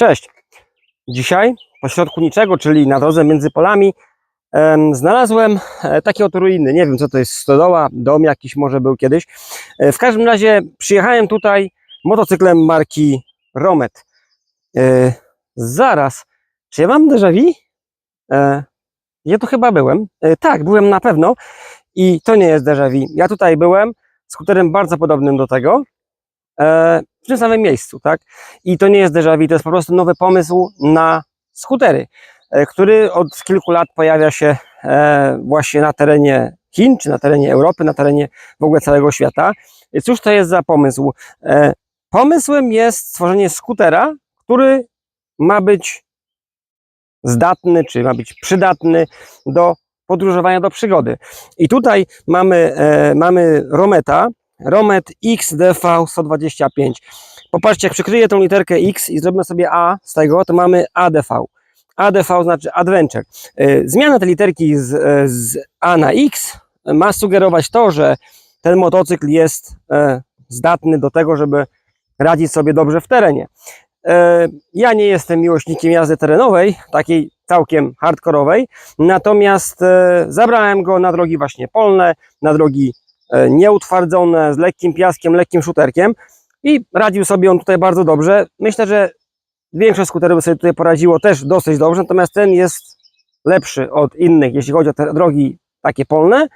Cześć! Dzisiaj pośrodku niczego, czyli na drodze między polami, em, znalazłem e, takie oto ruiny. Nie wiem, co to jest, stodoła, dom jakiś może był kiedyś. E, w każdym razie przyjechałem tutaj motocyklem marki Romet. E, zaraz, czy ja mam déjà vu? Ja tu chyba byłem. Tak, byłem na pewno. I to nie jest déjà vu. Ja tutaj byłem skuterem bardzo podobnym do tego. W tym samym miejscu, tak? I to nie jest déjà vu, to jest po prostu nowy pomysł na skutery, e, który od kilku lat pojawia się e, właśnie na terenie Chin, czy na terenie Europy, na terenie w ogóle całego świata. I Cóż to jest za pomysł? E, Pomysłem jest stworzenie skutera, który ma być zdatny, czy ma być przydatny do podróżowania, do przygody. I tutaj mamy, e, mamy Rometa, Romet XDV 125. Popatrzcie, jak przykryję tą literkę X i zrobimy sobie A z tego, to mamy ADV. ADV znaczy Adventure. E, Zmiana tej literki z, e, z A na X ma sugerować to, że ten motocykl jest e, zdatny do tego, żeby radzić sobie dobrze w terenie. Ja nie jestem miłośnikiem jazdy terenowej, takiej całkiem hardkorowej, natomiast zabrałem go na drogi właśnie polne, na drogi nieutwardzone, z lekkim piaskiem, lekkim szuterkiem i radził sobie on tutaj bardzo dobrze. Myślę, że większość skuterów sobie tutaj poradziło też dosyć dobrze, natomiast ten jest lepszy od innych, jeśli chodzi o te drogi takie polne,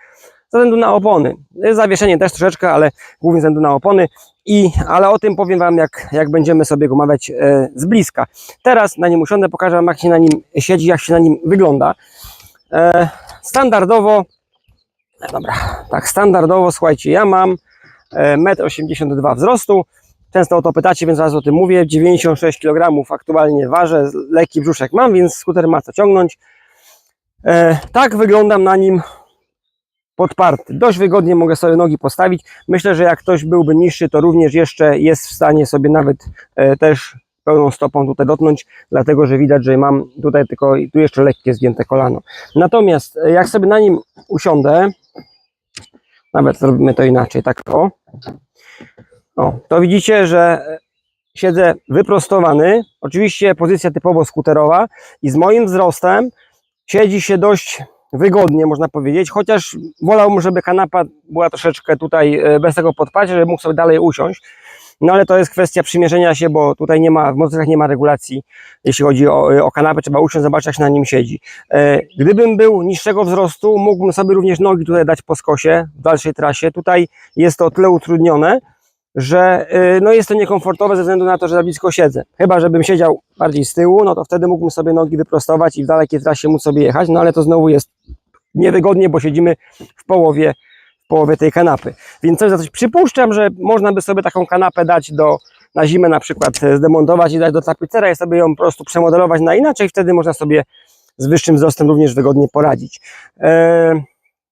ze względu na opony. Zawieszenie też troszeczkę, ale głównie ze względu na opony. I, ale o tym powiem Wam, jak, jak będziemy sobie go mawiać e, z bliska. Teraz na nim usiądę, pokażę Wam, jak się na nim siedzi, jak się na nim wygląda. E, standardowo, e, dobra, tak, standardowo, słuchajcie, ja mam e, 1,82 m wzrostu. Często o to pytacie, więc zaraz o tym mówię. 96 kg aktualnie ważę, lekki brzuszek mam, więc skuter ma co ciągnąć. E, tak wyglądam na nim podparty. Dość wygodnie mogę sobie nogi postawić. Myślę, że jak ktoś byłby niższy, to również jeszcze jest w stanie sobie nawet e, też pełną stopą tutaj dotknąć, dlatego że widać, że mam tutaj tylko tu jeszcze lekkie zdjęte kolano. Natomiast e, jak sobie na nim usiądę, nawet zrobimy to inaczej, tak? O, o to widzicie, że siedzę wyprostowany, oczywiście pozycja typowo skuterowa i z moim wzrostem siedzi się dość wygodnie, można powiedzieć, chociaż wolałbym, żeby kanapa była troszeczkę tutaj e, bez tego podparcia, żeby mógł sobie dalej usiąść. No ale to jest kwestia przymierzenia się, bo tutaj nie ma, w motocyklach nie ma regulacji, jeśli chodzi o, o kanapę, trzeba usiąść, zobaczyć jak się na nim siedzi. E, gdybym był niższego wzrostu, mógłbym sobie również nogi tutaj dać po skosie w dalszej trasie. Tutaj jest to o tyle utrudnione, że y, no jest to niekomfortowe ze względu na to, że za blisko siedzę. Chyba, żebym siedział bardziej z tyłu, no to wtedy mógłbym sobie nogi wyprostować i w dalekiej trasie móc sobie jechać, no ale to znowu jest niewygodnie, bo siedzimy w połowie, połowie tej kanapy. Więc coś za coś przypuszczam, że można by sobie taką kanapę dać do, na zimę na przykład e, zdemontować i dać do tapicera i sobie ją po prostu przemodelować na inaczej, wtedy można sobie z wyższym wzrostem również wygodnie poradzić. E,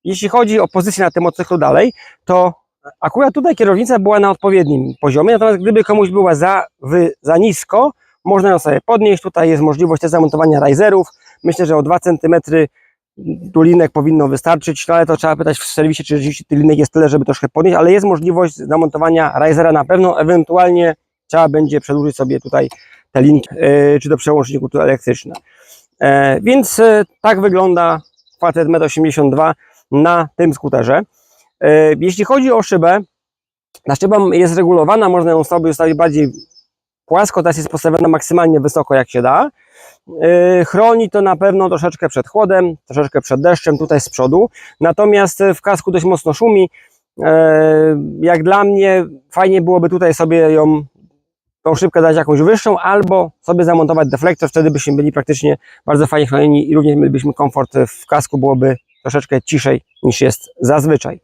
jeśli chodzi o pozycję na tym motocyklu dalej, to Akurat tutaj kierownica była na odpowiednim poziomie, natomiast gdyby komuś była za, wy, za nisko, można ją sobie podnieść. Tutaj jest możliwość też zamontowania riserów. Myślę, że o 2 cm tu linek powinno wystarczyć, no ale to trzeba pytać w serwisie, czy rzeczywiście tych linek jest tyle, żeby troszkę podnieść, ale jest możliwość zamontowania risera na pewno, ewentualnie trzeba będzie przedłużyć sobie tutaj te linki, yy, czy do przełączniku tu elektryczne. E, więc e, tak wygląda facet 1,82 m na tym skuterze. E, Jeśli chodzi o szybę, ta szyba jest regulowana, można ją sobie ustawić bardziej płasko, teraz jest postawiona maksymalnie wysoko jak się da. E, Chroni to na pewno troszeczkę przed chłodem, troszeczkę przed deszczem tutaj z przodu, natomiast w kasku dość mocno szumi. E, Jak dla mnie fajnie byłoby tutaj sobie ją tą szybkę dać jakąś wyższą, albo sobie zamontować deflektor, wtedy byśmy byli praktycznie bardzo fajnie chronieni i również mielibyśmy komfort w kasku, byłoby troszeczkę ciszej niż jest zazwyczaj.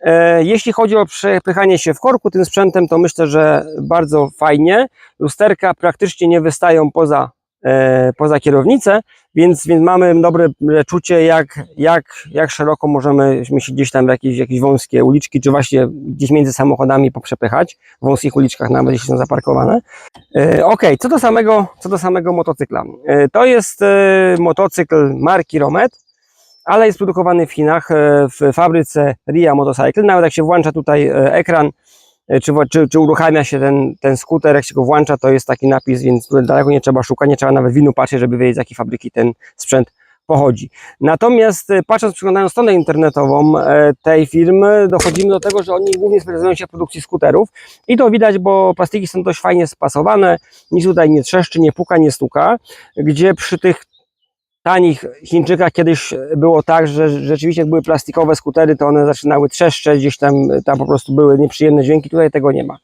E, Jeśli chodzi o przepychanie się w korku tym sprzętem, to myślę, że bardzo fajnie. Lusterka praktycznie nie wystają poza, e, poza kierownicę, więc, więc mamy dobre czucie, jak, jak, jak szeroko możemy się gdzieś tam w jakieś, jakieś wąskie uliczki, czy właśnie gdzieś między samochodami poprzepychać, w wąskich uliczkach nawet, jeśli są zaparkowane. E, Ok, co do samego, co do samego motocykla. E, To jest e, motocykl marki Romet, ale jest produkowany w Chinach, e, w fabryce RIA Motorcycle. Nawet jak się włącza tutaj e, ekran, e, czy, czy, czy uruchamia się ten, ten skuter, jak się go włącza, to jest taki napis, więc daleko nie trzeba szukać, nie trzeba nawet winu patrzeć, żeby wiedzieć z jakiej fabryki ten sprzęt pochodzi. Natomiast patrząc, przeglądając stronę internetową tej firmy, dochodzimy do tego, że oni głównie specjalizują się w produkcji skuterów i to widać, bo plastiki są dość fajnie spasowane, nic tutaj nie trzeszczy, nie puka, nie stuka, gdzie przy tych tanich Chińczykach kiedyś było tak, że rzeczywiście jak były plastikowe skutery, to one zaczynały trzeszczeć, gdzieś tam, tam po prostu były nieprzyjemne dźwięki, tutaj tego nie ma.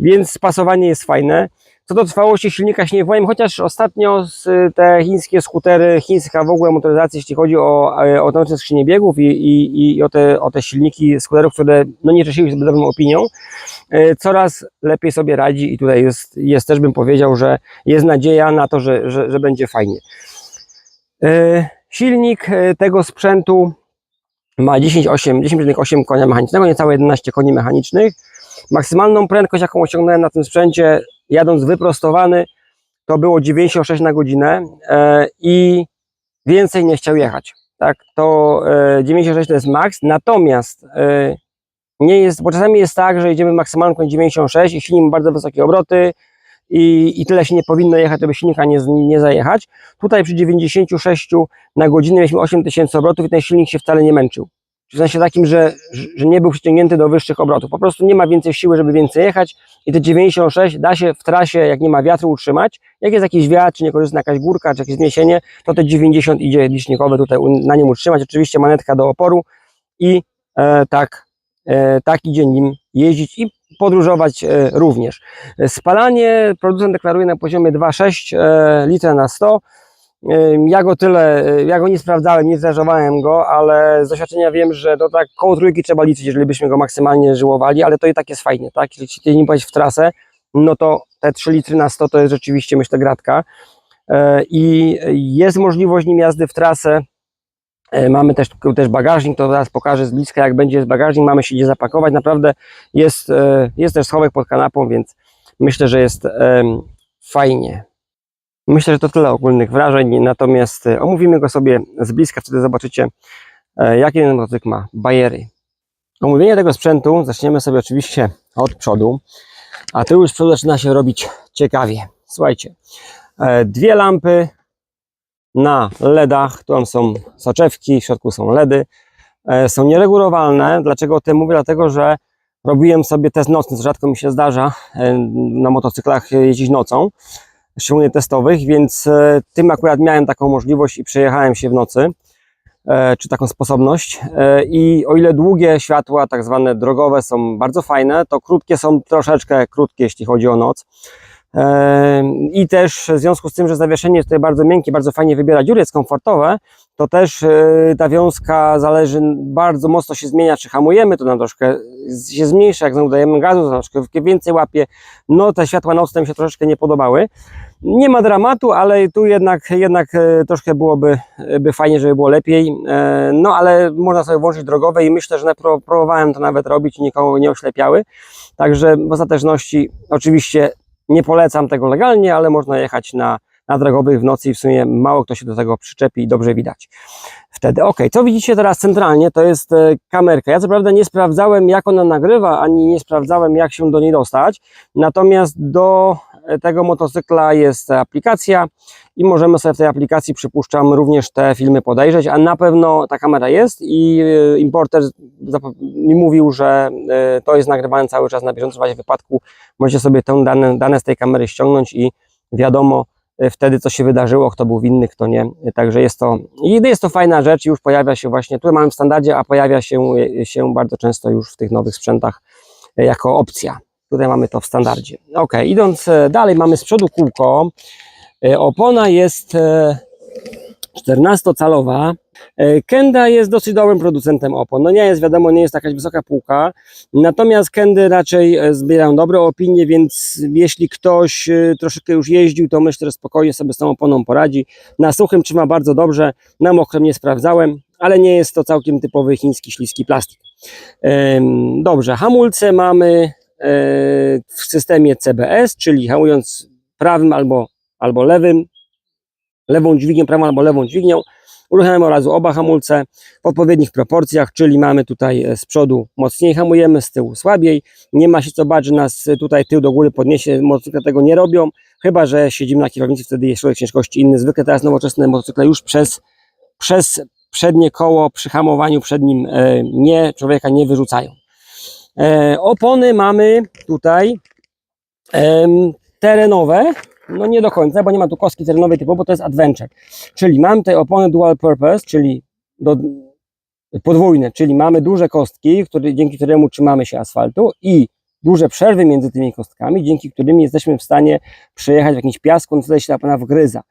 Więc spasowanie jest fajne. Co do trwałości silnika się nie wypowiem, chociaż ostatnio te chińskie skutery, chińska w ogóle motoryzacja, jeśli chodzi o e, automatyczne skrzynie biegów i, i, i o, te, o te silniki skuterów, które no, nie cieszyły się dobrą opinią, e, coraz lepiej sobie radzi i tutaj jest, jest też bym powiedział, że jest nadzieja na to, że, że, że będzie fajnie. E, Silnik e, tego sprzętu ma 10,8 10,8 konia mechanicznego, niecałe 11 koni mechanicznych. Maksymalną prędkość, jaką osiągnąłem na tym sprzęcie, jadąc wyprostowany, to było 96 na godzinę e, i więcej nie chciał jechać. Tak, to e, 96 to jest maks, natomiast nie jest, bo czasami jest tak, że jedziemy maksymalną prędkość 96 i silnik ma bardzo wysokie obroty i, i tyle się nie powinno jechać, żeby silnika nie, nie zajechać. Tutaj przy 96 na godzinę mieliśmy 8000 obrotów i ten silnik się wcale nie męczył. W sensie takim, że, że nie był przyciągnięty do wyższych obrotów. Po prostu nie ma więcej siły, żeby więcej jechać i te 96 da się w trasie, jak nie ma wiatru, utrzymać. Jak jest jakiś wiatr, czy niekorzystna jakaś górka, czy jakieś zniesienie, to te 90 idzie licznikowe tutaj na nim utrzymać. Oczywiście manetka do oporu i e, tak, e, tak idzie nim jeździć i podróżować e, również. Spalanie producent deklaruje na poziomie 2,6 e, litra na 100. Ym, Ja go tyle, ja go nie sprawdzałem, nie zreżowałem go, ale z doświadczenia wiem, że to tak koło trójki trzeba liczyć, jeżeli byśmy go maksymalnie żyłowali, ale to i tak jest fajnie, tak? Jeżeli ci nim pojechać w trasę, no to te 3 litry na 100 to jest rzeczywiście, myślę, gratka. E, I jest możliwość nim jazdy w trasę. E, Mamy też, też bagażnik, to zaraz pokażę z bliska, jak będzie z bagażnik, mamy się gdzie zapakować. Naprawdę jest, e, jest też schowek pod kanapą, więc myślę, że jest fajnie. Myślę, że to tyle ogólnych wrażeń, natomiast e, omówimy go sobie z bliska, wtedy zobaczycie, jakie ten motocykl ma bajery. Omówienie tego sprzętu zaczniemy sobie oczywiście od przodu, a tył już przodu zaczyna się robić ciekawie. Słuchajcie, dwie lampy na LEDach, tu są soczewki, w środku są LEDy, e, są nieregulowalne. Dlaczego o tym mówię? Dlatego, że robiłem sobie test nocny, co rzadko mi się zdarza e, na motocyklach jeździć nocą szczególnie testowych, więc e, tym akurat miałem taką możliwość i przejechałem się w nocy, czy taką sposobność. I o ile długie światła, tak zwane drogowe, są bardzo fajne, to krótkie są troszeczkę krótkie, jeśli chodzi o noc. E, I też w związku z tym, że zawieszenie jest tutaj bardzo miękkie, bardzo fajnie wybiera dziury, jest komfortowe, to też e, ta wiązka zależy, bardzo mocno się zmienia, czy hamujemy, to nam troszkę się zmniejsza, jak znowu dajemy gazu, to troszkę więcej łapie. No te światła nocne mi się troszeczkę nie podobały. Nie ma dramatu, ale tu jednak, jednak e, troszkę byłoby by fajnie, żeby było lepiej. E, No ale można sobie włączyć drogowe i myślę, że próbowałem to nawet robić i nikogo nie oślepiały. Także w ostateczności oczywiście nie polecam tego legalnie, ale można jechać na, na drogowych w nocy i w sumie mało kto się do tego przyczepi i dobrze widać. Wtedy, ok, co widzicie teraz centralnie, to jest e, kamerka. Ja co prawda nie sprawdzałem, jak ona nagrywa, ani nie sprawdzałem, jak się do niej dostać. Natomiast do tego motocykla jest aplikacja i możemy sobie w tej aplikacji, przypuszczam, również te filmy podejrzeć, a na pewno ta kamera jest i e, importer mi mówił, że e, to jest nagrywane cały czas na bieżąco, w razie wypadku możecie sobie te dane, dane z tej kamery ściągnąć i wiadomo e, wtedy, co się wydarzyło, kto był winny, kto nie. Także jest to, i jest to fajna rzecz, już pojawia się właśnie, tutaj mamy w standardzie, a pojawia się, się bardzo często już w tych nowych sprzętach jako opcja. Tutaj mamy to w standardzie. Ok, idąc e, dalej, mamy z przodu kółko. E, Opona jest e, 14-calowa. E, Kenda jest dosyć dobrym producentem opon. No nie jest wiadomo, nie jest jakaś wysoka półka. Natomiast Kendy raczej zbierają dobre opinie, więc jeśli ktoś troszeczkę już jeździł, to myślę, że spokojnie sobie z tą oponą poradzi. Na suchym trzyma bardzo dobrze, na mokrym nie sprawdzałem, ale nie jest to całkiem typowy chiński śliski plastik. Dobrze, hamulce mamy w systemie CBS, czyli hamując prawym albo, albo lewym, lewą dźwignią, prawą albo lewą dźwignią. Uruchamiamy od razu oba hamulce w odpowiednich proporcjach, czyli mamy tutaj e, z przodu mocniej hamujemy, z tyłu słabiej. Nie ma się co bać, że nas e, tutaj tył do góry podniesie, motocykle tego nie robią, chyba że siedzimy na kierownicy, wtedy jest środek ciężkości inny. Zwykle teraz nowoczesne motocykle już przez, przez przednie koło przy hamowaniu przednim e, nie, człowieka nie wyrzucają. E, opony mamy tutaj em, terenowe, no nie do końca, bo nie ma tu kostki terenowej typu, bo to jest adventure. Czyli mam te opony dual purpose, czyli do, podwójne, czyli mamy duże kostki, które, dzięki któremu trzymamy się asfaltu i duże przerwy między tymi kostkami, dzięki którym jesteśmy w stanie przejechać w jakimś piasku, no tutaj się ta pana wgryza.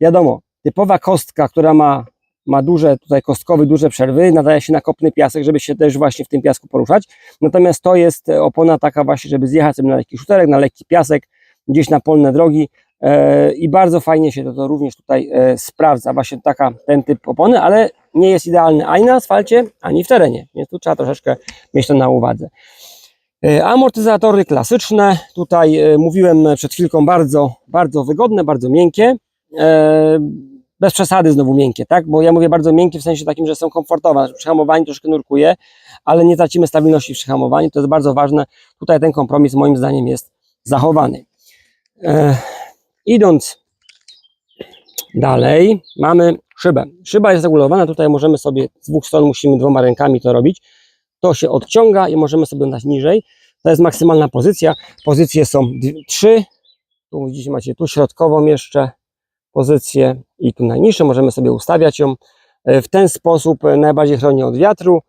Wiadomo, typowa kostka, która ma, ma duże tutaj kostkowy, duże przerwy, nadaje się na kopny piasek, żeby się też właśnie w tym piasku poruszać. Natomiast to jest e, opona taka właśnie, żeby zjechać sobie na lekki szuterek, na lekki piasek, gdzieś na polne drogi e, i bardzo fajnie się to, to również tutaj e, sprawdza, właśnie taka, ten typ opony, ale nie jest idealny ani na asfalcie, ani w terenie, więc tu trzeba troszeczkę mieć to na uwadze. E, Amortyzatory klasyczne, tutaj e, mówiłem przed chwilką bardzo, bardzo wygodne, bardzo miękkie, e, bez przesady znowu miękkie, tak, bo ja mówię bardzo miękkie w sensie takim, że są komfortowe, przy hamowaniu troszkę nurkuje, ale nie tracimy stabilności przy hamowaniu, to jest bardzo ważne, tutaj ten kompromis moim zdaniem jest zachowany. E, idąc dalej, mamy szybę. Szyba jest regulowana, tutaj możemy sobie z dwóch stron musimy dwoma rękami to robić. To się odciąga i możemy sobie dać niżej. To jest maksymalna pozycja. Pozycje są trzy. Tu widzicie, macie tu środkową jeszcze pozycję i tu najniższą. Możemy sobie ustawiać ją. E, W ten sposób e, najbardziej chroni od wiatru,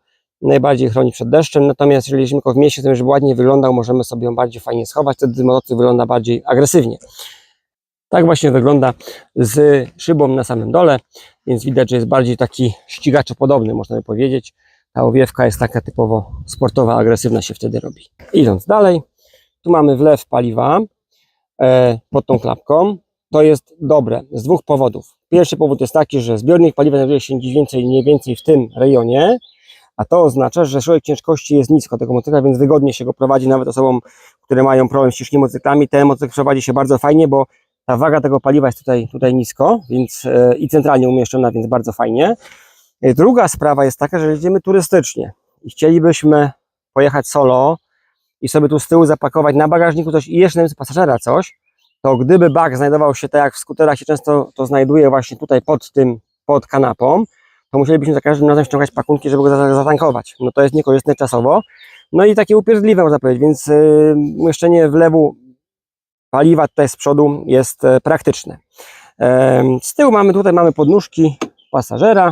najbardziej chroni przed deszczem. Natomiast jeżeli jeździmy go w mieście, chcemy, żeby ładnie wyglądał, możemy sobie ją bardziej fajnie schować. Wtedy motocykl wygląda bardziej agresywnie. Tak właśnie wygląda z szybą na samym dole, więc widać, że jest bardziej taki ścigaczopodobny, można by powiedzieć. Ta owiewka jest taka typowo sportowa, agresywna się wtedy robi. Idąc dalej, tu mamy wlew paliwa e, pod tą klapką. To jest dobre z dwóch powodów. Pierwszy powód jest taki, że zbiornik paliwa znajduje się gdzieś więcej, mniej więcej w tym rejonie, a to oznacza, że środek ciężkości jest nisko tego motocykla, więc wygodnie się go prowadzi nawet osobom, które mają problem z ciężkimi motocyklami. Ten motocykl prowadzi się bardzo fajnie, bo ta waga tego paliwa jest tutaj, tutaj nisko, więc e, i centralnie umieszczona, więc bardzo fajnie. E, Druga sprawa jest taka, że jedziemy turystycznie i chcielibyśmy pojechać solo i sobie tu z tyłu zapakować na bagażniku coś i jeszcze na pasażera coś, to gdyby bag znajdował się tak jak w skuterach się często to znajduje właśnie tutaj pod tym, pod kanapą, to musielibyśmy za każdym razem ściągać pakunki, żeby go za- zatankować. No to jest niekorzystne czasowo. No i takie upierdliwe można powiedzieć, więc yy, umieszczenie wlewu paliwa tutaj z przodu jest e, praktyczne. Em, Z tyłu mamy tutaj mamy podnóżki pasażera.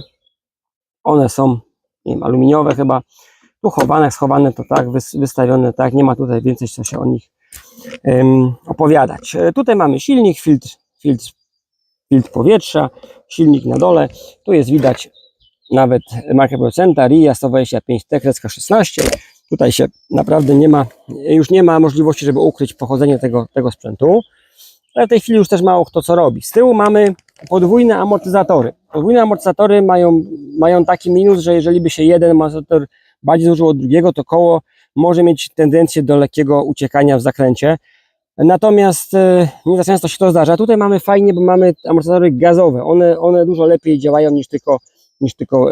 One są nie wiem, aluminiowe chyba. Tu chowane, schowane to tak, wys- wystawione tak. Nie ma tutaj więcej co się o nich opowiadać. E, Tutaj mamy silnik, filtr, filtr, filtr powietrza, silnik na dole. Tu jest widać nawet markę producenta RIA 125T kreska 16. Tutaj się naprawdę nie ma, już nie ma możliwości, żeby ukryć pochodzenie tego, tego sprzętu. Ale w tej chwili już też mało kto co robi. Z tyłu mamy podwójne amortyzatory. Podwójne amortyzatory mają, mają taki minus, że jeżeli by się jeden amortyzator bardziej zużył od drugiego, to koło może mieć tendencję do lekkiego uciekania w zakręcie. Natomiast e, nie za często się to zdarza. Tutaj mamy fajnie, bo mamy amortyzatory gazowe. One, one dużo lepiej działają niż tylko, niż tylko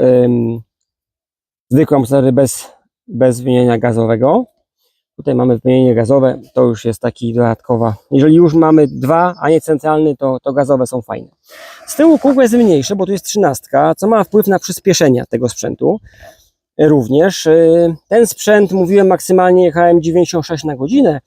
zwykłe amortyzatory bez, bez wymienienia gazowego. Tutaj mamy wymienienie gazowe, to już jest taki dodatkowa. Jeżeli już mamy dwa, a nie centralny, to, to gazowe są fajne. Z tyłu kółko jest mniejsze, bo tu jest trzynastka, co ma wpływ na przyspieszenia tego sprzętu. Również y, ten sprzęt, mówiłem, maksymalnie jechałem 96 na godzinę,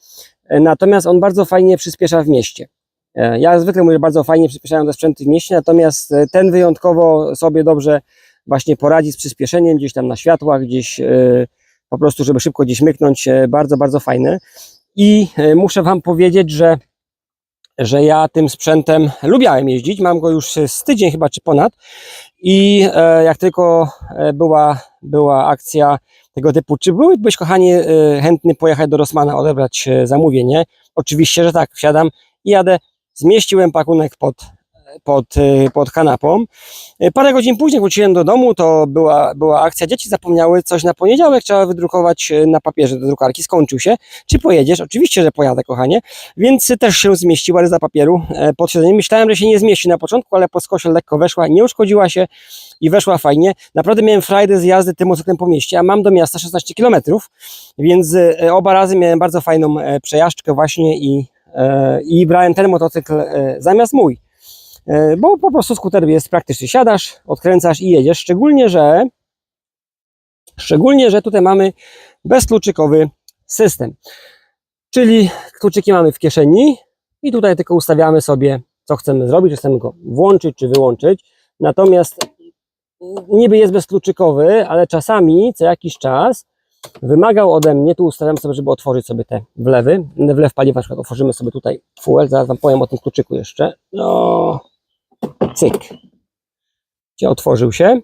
y, natomiast on bardzo fajnie przyspiesza w mieście. E, Ja zwykle mówię, bardzo fajnie przyspieszają te sprzęty w mieście, natomiast e, ten wyjątkowo sobie dobrze właśnie poradzi z przyspieszeniem gdzieś tam na światłach, gdzieś po prostu, żeby szybko gdzieś myknąć, e, bardzo, bardzo fajny. I e, muszę Wam powiedzieć, że, że ja tym sprzętem lubiałem jeździć, mam go już z tydzień chyba, czy ponad. I e, jak tylko e, była, była akcja tego typu, czy byłbyś kochanie e, chętny pojechać do Rosmana, odebrać zamówienie? Oczywiście, że tak, wsiadam i jadę, zmieściłem pakunek pod, pod, y, pod kanapą. Y, Parę godzin później wróciłem do domu, to była, była akcja. Dzieci zapomniały coś na poniedziałek, trzeba wydrukować y, na papierze do drukarki. Skończył się. Czy pojedziesz? Oczywiście, że pojadę, kochanie. Więc też się zmieściła ryza papieru e, pod siedzeniem. Myślałem, że się nie zmieści na początku, ale po skosie lekko weszła, nie uszkodziła się i weszła fajnie. Naprawdę miałem frajdę z jazdy tym motocyklem po mieście, a mam do miasta 16 km, więc e, oba razy miałem bardzo fajną e, przejażdżkę właśnie i, i brałem ten motocykl zamiast mój. E, Bo po prostu skuter jest praktyczny. Siadasz, odkręcasz i jedziesz. Szczególnie, że szczególnie, że tutaj mamy bezkluczykowy system. Czyli kluczyki mamy w kieszeni i tutaj tylko ustawiamy sobie, co chcemy zrobić, czy chcemy go włączyć, czy wyłączyć. Natomiast niby jest bezkluczykowy, ale czasami, co jakiś czas, wymagał ode mnie, tu ustawiam sobie, żeby otworzyć sobie te wlewy, wlew paliwa, na przykład otworzymy sobie tutaj fuel, zaraz Wam powiem o tym kluczyku jeszcze. No, cyk. Gdzie otworzył się.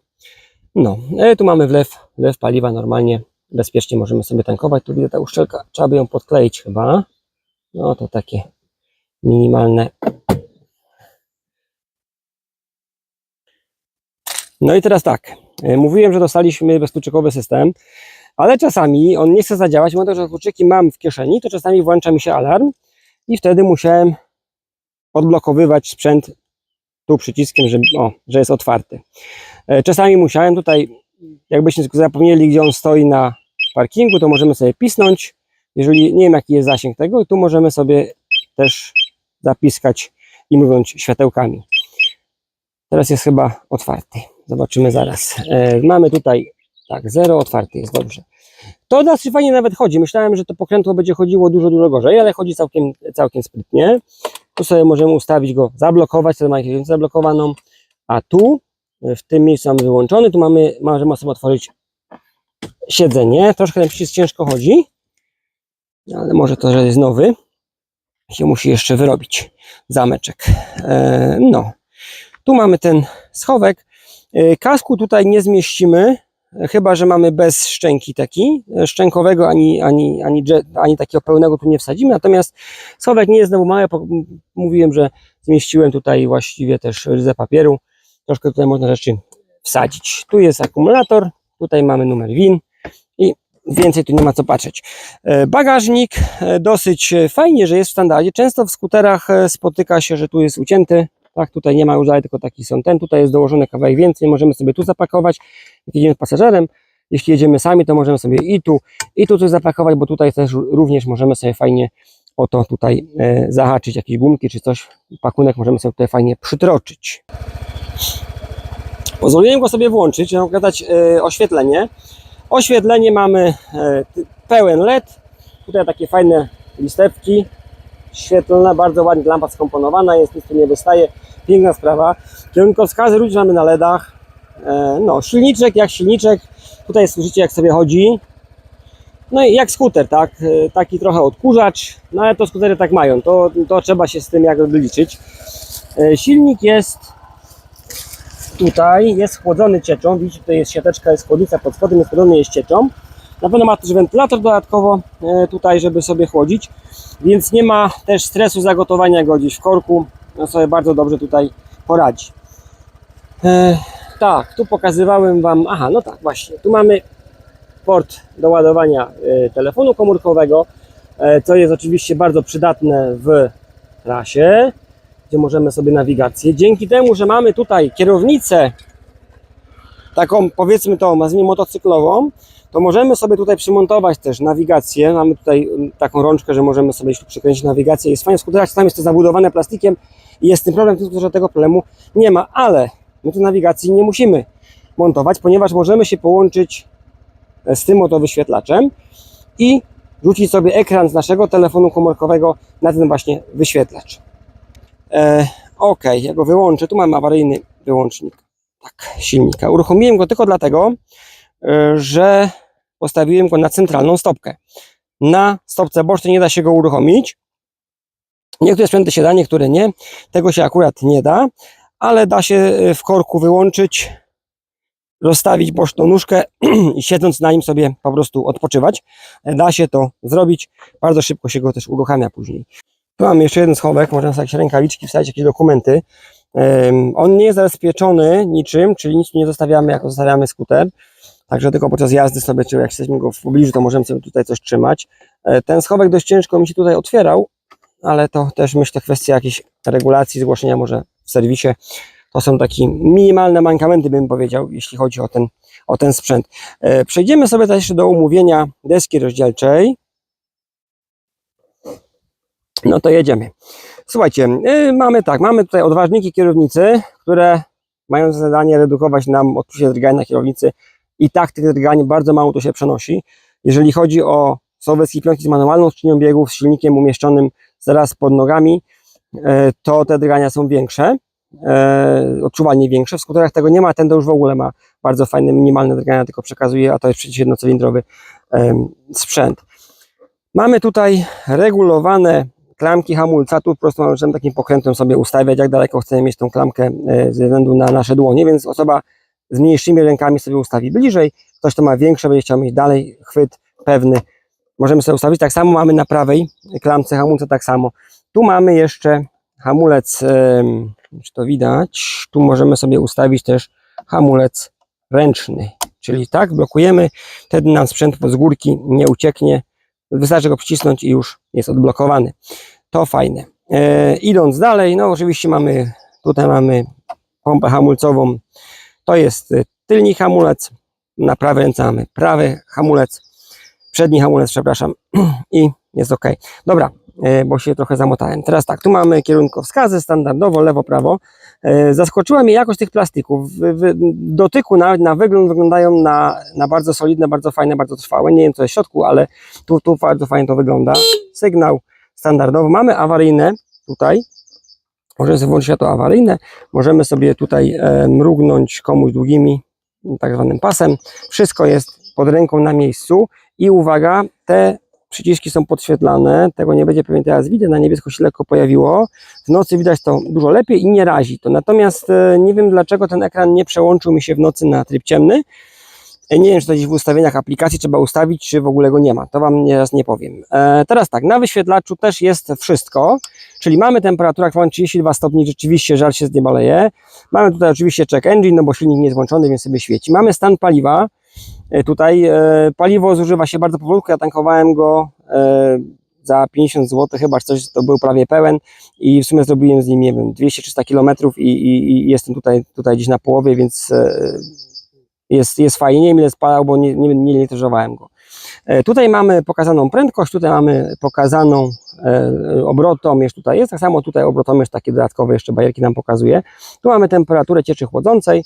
No, e, tu mamy wlew, wlew paliwa normalnie, bezpiecznie możemy sobie tankować. Tu widzę ta uszczelka, trzeba by ją podkleić chyba. No to takie minimalne. No i teraz tak, e, mówiłem, że dostaliśmy bezkluczykowy system, ale czasami on nie chce zadziałać, mimo że kluczyki mam w kieszeni, to czasami włącza mi się alarm i wtedy musiałem odblokowywać sprzęt tu przyciskiem, że, o, że jest otwarty. E, Czasami musiałem tutaj, jakbyśmy zapomnieli, gdzie on stoi na parkingu, to możemy sobie pisnąć, jeżeli nie wiem jaki jest zasięg tego i tu możemy sobie też zapiskać i mówiąc światełkami. Teraz jest chyba otwarty. Zobaczymy zaraz. E, mamy tutaj, tak, zero otwarty jest dobrze. To dosyć fajnie nawet chodzi. Myślałem, że to pokrętło będzie chodziło dużo, dużo gorzej, ale chodzi całkiem, całkiem sprytnie. Tu sobie możemy ustawić go, zablokować, wtedy ma jakąś zablokowaną, a tu, w tym miejscu mamy wyłączony, tu mamy, możemy sobie otworzyć siedzenie. Troszkę ten przycisk ciężko chodzi, ale może to, że jest nowy, się musi jeszcze wyrobić zameczek. E, no, tu mamy ten schowek. E, Kasku tutaj nie zmieścimy, e, chyba że mamy bez szczęki taki. E, Szczękowego ani, ani, ani, ani takiego pełnego tu nie wsadzimy. Natomiast schowek nie jest znowu mały. Mówiłem, że zmieściłem tutaj właściwie też ryzę papieru. Troszkę tutaj można rzeczy wsadzić. Tu jest akumulator, tutaj mamy numer WIN i więcej tu nie ma co patrzeć. E, Bagażnik e, dosyć fajnie, że jest w standardzie. Często w skuterach spotyka się, że tu jest ucięty. Tak, tutaj nie ma już dalej, tylko taki są ten. Tutaj jest dołożony kawałek więcej, możemy sobie tu zapakować. Jak jedziemy z pasażerem, jeśli jedziemy sami, to możemy sobie i tu, i tu coś zapakować, bo tutaj też również możemy sobie fajnie o to tutaj e, zahaczyć, jakieś gumki czy coś. Pakunek możemy sobie tutaj fajnie przytroczyć. Pozwoliłem go sobie włączyć, żeby pokazać e, oświetlenie. Oświetlenie mamy e, pełen LED. Tutaj takie fajne listewki świetlne, bardzo ładnie lampa skomponowana jest, nic tu nie wystaje. Piękna sprawa. Kierunkowskazy również mamy na LEDach. E, No, silniczek jak silniczek. Tutaj słyszycie jak sobie chodzi. No i jak skuter, tak? E, Taki trochę odkurzacz, no ale to skutery tak mają. To, to trzeba się z tym jakby liczyć. E, Silnik jest tutaj jest chłodzony cieczą. Widzicie, tutaj jest siateczka, jest chłodnica pod spodem, jest chłodzony jest cieczą. Na pewno ma też wentylator dodatkowo e, tutaj, żeby sobie chłodzić, więc nie ma też stresu zagotowania go gdzieś w korku. No sobie bardzo dobrze tutaj poradzi. E, tak, tu pokazywałem Wam, aha, no tak, właśnie, tu mamy port do ładowania e, telefonu komórkowego, co jest oczywiście bardzo przydatne w trasie gdzie możemy sobie nawigację. Dzięki temu, że mamy tutaj kierownicę taką powiedzmy to nazwijmy motocyklową, to możemy sobie tutaj przymontować też nawigację. Mamy tutaj mm, taką rączkę, że możemy sobie przykręcić nawigację. Jest fajnie w skuterach, tam jest to zabudowane plastikiem i jest ten problem, tylko że tego problemu nie ma, ale my tu nawigacji nie musimy montować, ponieważ możemy się połączyć z tym oto wyświetlaczem i rzucić sobie ekran z naszego telefonu komórkowego na ten właśnie wyświetlacz. E, ok, ja go wyłączę. Tu mam awaryjny wyłącznik tak, silnika. Uruchomiłem go tylko dlatego, e, że postawiłem go na centralną stopkę. Na stopce bocznej nie da się go uruchomić. Niektóre sprzęty się da, niektóre nie. Tego się akurat nie da, ale da się e, w korku wyłączyć, rozstawić boczną nóżkę i siedząc na nim sobie po prostu odpoczywać. Da się to zrobić. Bardzo szybko się go też uruchamia później. Tu mamy jeszcze jeden schowek, możemy wsadzić rękawiczki, wsadzić jakieś dokumenty. On nie jest zabezpieczony niczym, czyli nic nie zostawiamy, jak zostawiamy skuter. Także tylko podczas jazdy sobie, czy jak jesteśmy go w pobliżu, to możemy sobie tutaj coś trzymać. E, Ten schowek dość ciężko mi się tutaj otwierał, ale to też myślę kwestia jakiejś regulacji, zgłoszenia może w serwisie. To są takie minimalne mankamenty, bym powiedział, jeśli chodzi o ten, o ten sprzęt. E, Przejdziemy sobie też do umówienia deski rozdzielczej. No to jedziemy. Słuchajcie, yy, mamy tak, mamy tutaj odważniki kierownicy, które mają za zadanie redukować nam odczucie drgań na kierownicy i tak tych drgań bardzo mało to się przenosi. Jeżeli chodzi o sowieckie piątki z manualną skrzynią biegów, z silnikiem umieszczonym zaraz pod nogami, e, to te drgania są większe, e, odczuwalnie większe. W skuterach tego nie ma, ten to już w ogóle ma bardzo fajne, minimalne drgania, tylko przekazuje, a to jest przecież jednocylindrowy sprzęt. Mamy tutaj regulowane klamki hamulca, tu po prostu możemy takim pokrętłem sobie ustawiać, jak daleko chcemy mieć tą klamkę e, ze względu na nasze dłonie, więc osoba z mniejszymi rękami sobie ustawi bliżej, ktoś, kto ma większe, będzie chciał mieć dalej chwyt pewny, możemy sobie ustawić. Tak samo mamy na prawej klamce hamulca, tak samo. Tu mamy jeszcze hamulec, czy to widać, tu możemy sobie ustawić też hamulec ręczny, czyli tak, blokujemy, wtedy nam sprzęt z górki nie ucieknie, wystarczy go przycisnąć i już jest odblokowany. To fajne. E, idąc dalej, no oczywiście mamy, tutaj mamy pompę hamulcową, to jest e, tylny hamulec, na prawej ręce mamy prawy hamulec, przedni hamulec, przepraszam, i jest ok. Dobra, e, bo się trochę zamotałem. Teraz tak, tu mamy kierunkowskazy standardowo, lewo, prawo. E, Zaskoczyła mnie jakość tych plastików. W dotyku na, na wygląd wyglądają na, na bardzo solidne, bardzo fajne, bardzo trwałe. Nie wiem co jest w środku, ale tu, tu bardzo fajnie to wygląda. Sygnał standardowy. Mamy awaryjne tutaj. Możemy sobie włączyć światło awaryjne. Możemy sobie tutaj e, mrugnąć komuś długimi, tak zwanym pasem. Wszystko jest pod ręką na miejscu. I uwaga, te przyciski są podświetlane, tego nie będzie pewnie teraz widać, na niebiesko się lekko pojawiło. W nocy widać to dużo lepiej i nie razi to. Natomiast e, nie wiem dlaczego ten ekran nie przełączył mi się w nocy na tryb ciemny. E, Nie wiem, czy to gdzieś w ustawieniach aplikacji trzeba ustawić, czy w ogóle go nie ma. To Wam nieraz nie powiem. E, teraz tak, na wyświetlaczu też jest wszystko, czyli mamy temperaturę akwarium 32 stopni, rzeczywiście żal się z nieba leje. Mamy tutaj oczywiście check engine, no bo silnik nie jest włączony, więc sobie świeci. Mamy stan paliwa. E, Tutaj e, paliwo zużywa się bardzo powolutku. Ja tankowałem go e, za 50 zł, chyba coś to był prawie pełen i w sumie zrobiłem z nim, nie wiem, 200-300 km i, i, i jestem tutaj, tutaj gdzieś na połowie, więc e, jest, jest fajnie. Nie wiem ile spalał, bo nie, nie, nie litrażowałem go. E, Tutaj mamy pokazaną prędkość, tutaj mamy pokazaną e, obrotomierz, tutaj jest, tak samo tutaj obrotomierz, takie dodatkowe jeszcze bajerki nam pokazuje. Tu mamy temperaturę cieczy chłodzącej,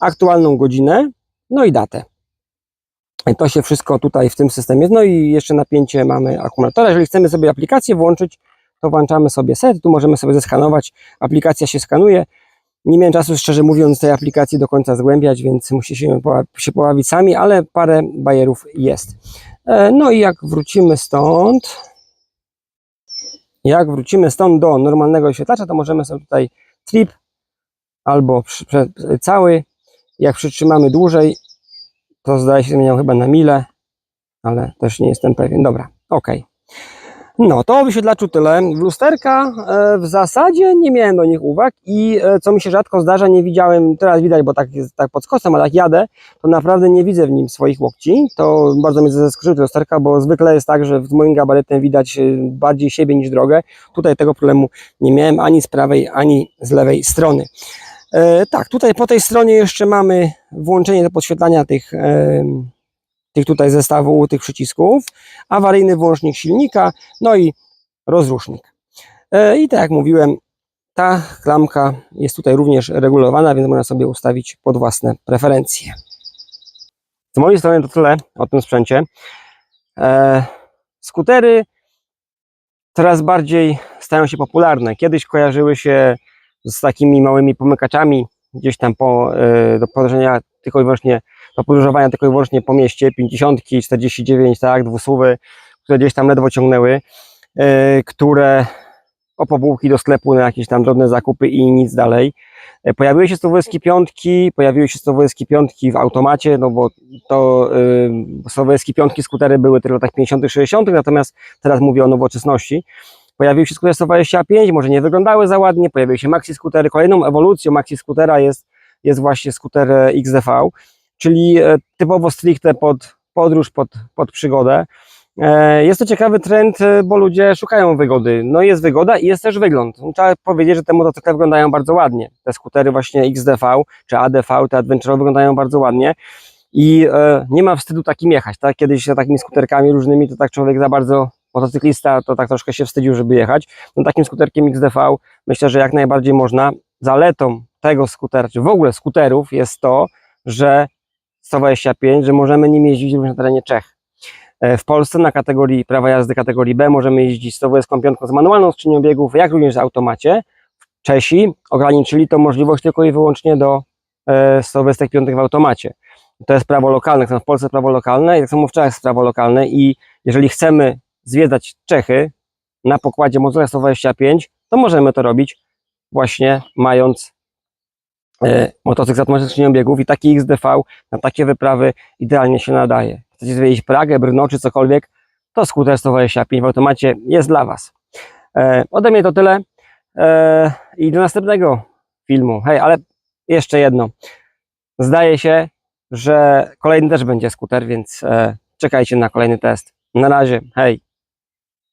aktualną godzinę, no i datę. I To się wszystko tutaj w tym systemie, no i jeszcze napięcie mamy akumulatora. Jeżeli chcemy sobie aplikację włączyć, to włączamy sobie set, tu możemy sobie zeskanować, aplikacja się skanuje. Nie miałem czasu, szczerze mówiąc, tej aplikacji do końca zgłębiać, więc musicie się, poła- się poławić sami, ale parę bajerów jest. E, No i jak wrócimy stąd, jak wrócimy stąd do normalnego świetlacza, to możemy sobie tutaj trip albo cały, jak przytrzymamy dłużej, to zdaje się zmieniał chyba na mile, ale też nie jestem pewien. Dobra, ok. No, to o wyświetlaczu tyle. Lusterka e, w zasadzie nie miałem do nich uwag i e, co mi się rzadko zdarza, nie widziałem, teraz widać, bo tak, jest- tak pod skosem, ale jak jadę, to naprawdę nie widzę w nim swoich łokci. To bardzo mnie zaskoczyło te lusterka, bo zwykle jest tak, że z moim gabarytem widać e, bardziej siebie niż drogę. Tutaj tego problemu nie miałem ani z prawej, ani z lewej strony. E, tak, tutaj po tej stronie jeszcze mamy włączenie do podświetlania tych, em, tych tutaj zestawu, tych przycisków, awaryjny włącznik silnika, no i rozrusznik. E, I tak jak mówiłem, ta klamka jest tutaj również regulowana, więc można sobie ustawić pod własne preferencje. Z mojej strony to tyle o tym sprzęcie. E, skutery coraz bardziej stają się popularne. Kiedyś kojarzyły się z takimi małymi pomykaczami gdzieś tam po, e, do podróżowania tylko i wyłącznie do podróżowania tylko i wyłącznie po mieście, 50, 49, tak, dwusłowy, które gdzieś tam ledwo ciągnęły, e, które o pobułki do sklepu na jakieś tam drobne zakupy i nic dalej. E, Pojawiły się słowiańskie piątki, pojawiły się słowiańskie piątki w automacie, no bo to y, słowiańskie piątki skutery były tylko w latach 50 60 natomiast teraz mówię o nowoczesności. Pojawił się skuter 125, może nie wyglądały za ładnie, pojawiły się maxi skutery. Kolejną ewolucją maxi skutera jest, jest właśnie skuter e, XDV, czyli e, typowo stricte pod podróż, pod, pod przygodę. E, Jest to ciekawy trend, e, bo ludzie szukają wygody. No jest wygoda i jest też wygląd. Trzeba powiedzieć, że te motocykle wyglądają bardzo ładnie. Te skutery właśnie XDV czy ADV, te adventure wyglądają bardzo ładnie. I nie ma wstydu takim jechać. Tak? Kiedyś takimi skuterkami różnymi to tak człowiek za bardzo, motocyklista to tak troszkę się wstydził, żeby jechać. No takim skuterkiem XDV myślę, że jak najbardziej można. Zaletą tego skutera, czy w ogóle skuterów jest to, że 125, że możemy nim jeździć również na terenie Czech. E, W Polsce na kategorii prawa jazdy kategorii B możemy jeździć z 125 z manualną skrzynią biegów, jak również z automacie. Czesi ograniczyli tą możliwość tylko i wyłącznie do e, 125 w automacie. To jest prawo lokalne, tak w Polsce prawo lokalne i tak samo w Czechach jest prawo lokalne i jeżeli chcemy zwiedzać Czechy na pokładzie motora 125, to możemy to robić właśnie mając e, motocykl z skrzynią biegów i taki XDV na takie wyprawy idealnie się nadaje. Chcecie zwiedzić Pragę, Brno czy cokolwiek, to skuter 125 w automacie jest dla Was. E, ode mnie to tyle e, i do następnego filmu. Hej, ale jeszcze jedno. Zdaje się, że kolejny też będzie skuter, więc e, czekajcie na kolejny test. Na razie, hej.